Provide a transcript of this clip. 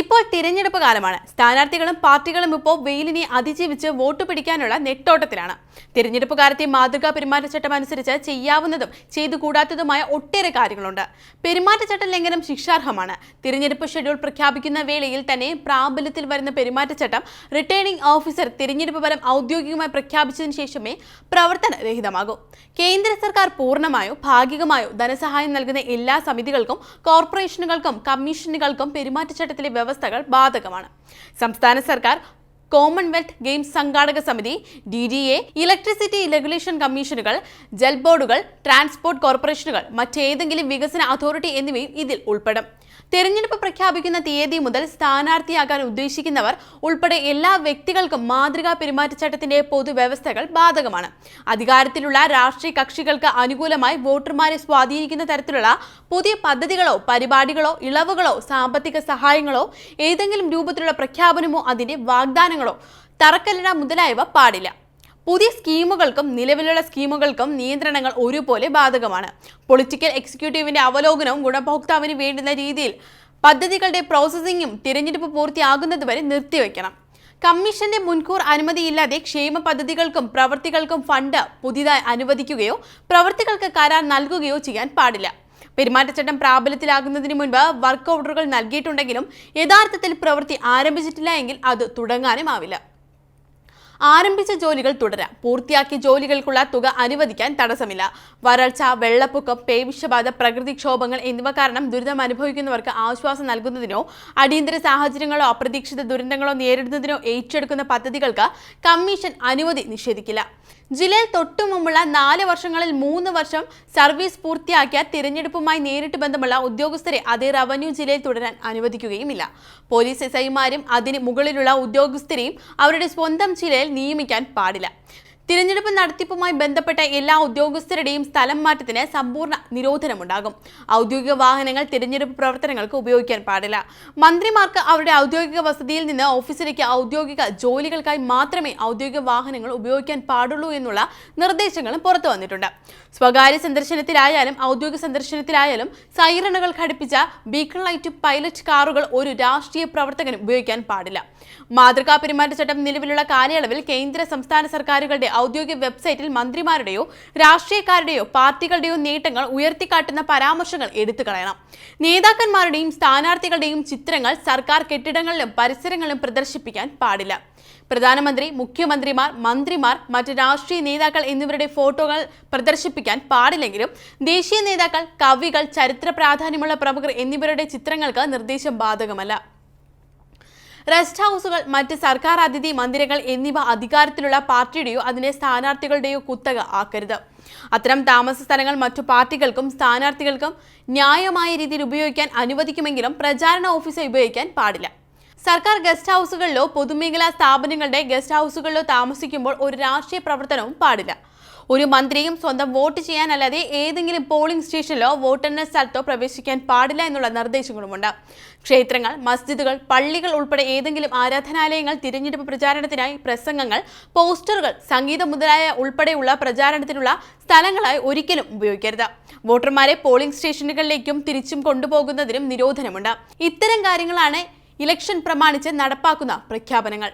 ഇപ്പോൾ തിരഞ്ഞെടുപ്പ് കാലമാണ്. സ്ഥാനാർത്ഥികളും പാർട്ടികളും ഇപ്പോൾ വെയിലിനെ അതിജീവിച്ച് വോട്ട് പിടിക്കാനുള്ള നെട്ടോട്ടത്തിലാണ്. തിരഞ്ഞെടുപ്പ് കാലത്തെ മാതൃകാ പെരുമാറ്റച്ചട്ടം അനുസരിച്ച് ചെയ്യാവുന്നതും ചെയ്തു കൂടാത്തതുമായ ഒട്ടേറെ കാര്യങ്ങളുണ്ട്. പെരുമാറ്റച്ചട്ട ലംഘനം ശിക്ഷാർഹമാണ്. തിരഞ്ഞെടുപ്പ് ഷെഡ്യൂൾ പ്രഖ്യാപിക്കുന്ന വേളയിൽ തന്നെ പ്രാബല്യത്തിൽ വരുന്ന പെരുമാറ്റച്ചട്ടം റിട്ടേണിംഗ് ഓഫീസർ തിരഞ്ഞെടുപ്പ് ഫലം ഔദ്യോഗികമായി പ്രഖ്യാപിച്ചതിന് ശേഷമേ പ്രവർത്തനരഹിതമാകൂ കേന്ദ്ര സർക്കാർ പൂർണമായോ ഭാഗികമായോ ധനസഹായം നൽകുന്ന എല്ലാ സമിതികൾക്കും കോർപ്പറേഷനുകൾക്കും കമ്മീഷനുകൾക്കും പെരുമാറ്റച്ചട്ടത്തിലെ വ്യവസ്ഥകൾ ബാധകമാണ്. സംസ്ഥാന സർക്കാർ കോമൺവെൽത്ത് ഗെയിംസ് സംഘാടക സമിതി D D A electricity regulation കമ്മീഷനുകൾ Jal ബോർഡുകൾ ട്രാൻസ്പോർട്ട് കോർപ്പറേഷനുകൾ മറ്റേതെങ്കിലും വികസന അതോറിറ്റി എന്നിവയും ഇതിൽ ഉൾപ്പെടും. തെരഞ്ഞെടുപ്പ് പ്രഖ്യാപിക്കുന്ന തീയതി മുതൽ സ്ഥാനാർത്ഥിയാകാൻ ഉദ്ദേശിക്കുന്നവർ ഉൾപ്പെടെ എല്ലാ വ്യക്തികൾക്കും മാതൃകാ പെരുമാറ്റച്ചട്ടത്തിന്റെ പൊതുവ്യവസ്ഥകൾ ബാധകമാണ്. അധികാരത്തിലുള്ള രാഷ്ട്രീയ കക്ഷികൾക്ക് അനുകൂലമായി വോട്ടർമാരെ സ്വാധീനിക്കുന്ന തരത്തിലുള്ള പുതിയ പദ്ധതികളോ പരിപാടികളോ ഇളവുകളോ സാമ്പത്തിക സഹായങ്ങളോ ഏതെങ്കിലും രൂപത്തിലുള്ള പ്രഖ്യാപനമോ അതിന്റെ വാഗ്ദാനങ്ങളോ തറക്കല്ലിട മുതലായവ പാടില്ല. പുതിയ സ്കീമുകൾക്കും നിലവിലുള്ള സ്കീമുകൾക്കും നിയന്ത്രണങ്ങൾ ഒരുപോലെ ബാധകമാണ്. പൊളിറ്റിക്കൽ എക്സിക്യൂട്ടീവിന്റെ അവലോകനവും ഗുണഭോക്താവിന് വേണ്ടുന്ന രീതിയിൽ പദ്ധതികളുടെ പ്രോസസ്സിംഗും തിരഞ്ഞെടുപ്പ് പൂർത്തിയാകുന്നതുവരെ നിർത്തിവെക്കണം. കമ്മീഷന്റെ മുൻകൂർ അനുമതിയില്ലാതെ ക്ഷേമ പദ്ധതികൾക്കും പ്രവൃത്തികൾക്കും ഫണ്ട് പുതിയതായി അനുവദിക്കുകയോ പ്രവൃത്തികൾക്ക് കരാർ നൽകുകയോ ചെയ്യാൻ പാടില്ല. പെരുമാറ്റച്ചട്ടം പ്രാബല്യത്തിലാകുന്നതിന് മുൻപ് വർക്ക് ഓർഡറുകൾ നൽകിയിട്ടുണ്ടെങ്കിലും യഥാർത്ഥത്തിൽ പ്രവൃത്തി ആരംഭിച്ചിട്ടില്ല എങ്കിൽ അത് തുടങ്ങാനും ആവില്ല. ആരംഭിച്ച ജോലികൾ തുടരാം. പൂർത്തിയാക്കിയ ജോലികൾക്കുള്ള തുക അനുവദിക്കാൻ തടസ്സമില്ല. വരൾച്ച വെള്ളപ്പൊക്കം പേവിഷബാധ പ്രകൃതിക്ഷോഭങ്ങൾ എന്നിവ കാരണം ദുരിതം അനുഭവിക്കുന്നവർക്ക് ആശ്വാസം നൽകുന്നതിനോ അടിയന്തര സാഹചര്യങ്ങളോ അപ്രതീക്ഷിത ദുരന്തങ്ങളോ നേരിടുന്നതിനോ ഏറ്റെടുക്കുന്ന പദ്ധതികൾക്ക് കമ്മീഷൻ അനുമതി നിഷേധിക്കില്ല. ജില്ലയിൽ തൊട്ടു മുമ്പുള്ള നാല് വർഷങ്ങളിൽ മൂന്ന് വർഷം സർവീസ് പൂർത്തിയാക്കിയ തിരഞ്ഞെടുപ്പുമായി നേരിട്ട് ബന്ധമുള്ള ഉദ്യോഗസ്ഥരെ അതേ റവന്യൂ ജില്ലയിൽ തുടരാൻ അനുവദിക്കുകയുമില്ല. പോലീസ് എസ് ഐമാരും അതിന് മുകളിലുള്ള ഉദ്യോഗസ്ഥരെയും അവരുടെ സ്വന്തം ജില്ലയിൽ നിയമിക്കാൻ പാടില്ല. തിരഞ്ഞെടുപ്പ് നടത്തിപ്പുമായി ബന്ധപ്പെട്ട എല്ലാ ഉദ്യോഗസ്ഥരുടെയും സ്ഥലം മാറ്റത്തിന് സമ്പൂർണ നിരോധനമുണ്ടാകും. ഔദ്യോഗിക വാഹനങ്ങൾ തിരഞ്ഞെടുപ്പ് പ്രവർത്തനങ്ങൾക്ക് ഉപയോഗിക്കാൻ പാടില്ല. മന്ത്രിമാർക്ക് അവരുടെ ഔദ്യോഗിക വസതിയിൽ നിന്ന് ഓഫീസിലേക്ക് ഔദ്യോഗിക ജോലികൾക്കായി മാത്രമേ ഔദ്യോഗിക വാഹനങ്ങൾ ഉപയോഗിക്കാൻ പാടുള്ളൂ എന്നുള്ള നിർദ്ദേശങ്ങളും പുറത്തു വന്നിട്ടുണ്ട്. സ്വകാര്യ സന്ദർശനത്തിലായാലും ഔദ്യോഗിക സന്ദർശനത്തിലായാലും സൈറണുകൾ ഘടിപ്പിച്ച ബീക്കൺ ലൈറ്റ് പൈലറ്റ് കാറുകൾ ഒരു രാഷ്ട്രീയ പ്രവർത്തകനും ഉപയോഗിക്കാൻ പാടില്ല. മാതൃകാ പെരുമാറ്റച്ചട്ടം നിലവിലുള്ള കാലയളവിൽ കേന്ദ്ര സംസ്ഥാന സർക്കാരുകളുടെ ഔദ്യോഗിക വെബ്സൈറ്റിൽ മന്ത്രിമാരുടെയോ രാഷ്ട്രീയക്കാരുടെയോ പാർട്ടികളുടെയോ നേട്ടങ്ങൾ ഉയർത്തിക്കാട്ടുന്ന പരാമർശങ്ങൾ എടുത്തു കളയണം. നേതാക്കന്മാരുടെയും സ്ഥാനാർത്ഥികളുടെയും ചിത്രങ്ങൾ സർക്കാർ കെട്ടിടങ്ങളിലും പരിസരങ്ങളിലും പ്രദർശിപ്പിക്കാൻ പാടില്ല. പ്രധാനമന്ത്രി മുഖ്യമന്ത്രിമാർ മന്ത്രിമാർ മറ്റ് രാഷ്ട്രീയ നേതാക്കൾ എന്നിവരുടെ ഫോട്ടോകൾ പ്രദർശിപ്പിക്കാൻ പാടില്ലെങ്കിലും ദേശീയ നേതാക്കൾ കവികൾ ചരിത്ര പ്രാധാന്യമുള്ള പ്രമുഖർ എന്നിവരുടെ ചിത്രങ്ങൾക്ക് നിർദ്ദേശം ബാധകമല്ല. റെസ്റ്റ് ഹൗസുകൾ മറ്റ് സർക്കാർ അതിഥി മന്ദിരങ്ങൾ എന്നിവ അധികാരത്തിലുള്ള പാർട്ടിയുടെയോ അതിനെ സ്ഥാനാർത്ഥികളുടെയോ കുത്തക ആക്കരുത്. അത്തരം താമസ സ്ഥലങ്ങൾ മറ്റു പാർട്ടികൾക്കും സ്ഥാനാർത്ഥികൾക്കും ന്യായമായ രീതിയിൽ ഉപയോഗിക്കാൻ അനുവദിക്കുമെങ്കിലും പ്രചാരണ ഓഫീസ് ഉപയോഗിക്കാൻ പാടില്ല. സർക്കാർ ഗസ്റ്റ് ഹൗസുകളിലോ പൊതുമേഖലാ സ്ഥാപനങ്ങളുടെ ഗസ്റ്റ് ഹൗസുകളിലോ താമസിക്കുമ്പോൾ ഒരു രാഷ്ട്രീയ പ്രവർത്തനവും പാടില്ല. ഒരു മന്ത്രിയും സ്വന്തം വോട്ട് ചെയ്യാനല്ലാതെ ഏതെങ്കിലും പോളിംഗ് സ്റ്റേഷനിലോ വോട്ടെണ്ണ സ്ഥലത്തോ പ്രവേശിക്കാൻ പാടില്ല എന്നുള്ള നിർദ്ദേശങ്ങളുമുണ്ട്. ക്ഷേത്രങ്ങൾ മസ്ജിദുകൾ പള്ളികൾ ഉൾപ്പെടെ ഏതെങ്കിലും ആരാധനാലയങ്ങൾ തിരഞ്ഞെടുപ്പ് പ്രചാരണത്തിനായി പ്രസംഗങ്ങൾ പോസ്റ്ററുകൾ സംഗീതം മുതലായ ഉൾപ്പെടെയുള്ള പ്രചാരണത്തിനുള്ള സ്ഥലങ്ങളായി ഒരിക്കലും ഉപയോഗിക്കരുത്. വോട്ടർമാരെ പോളിംഗ് സ്റ്റേഷനുകളിലേക്കും തിരിച്ചും കൊണ്ടുപോകുന്നതിനും നിരോധനമുണ്ട്. ഇത്തരം കാര്യങ്ങളാണ് ഇലക്ഷൻ പ്രമാണിച്ച് നടപ്പാക്കുന്ന പ്രഖ്യാപനങ്ങൾ.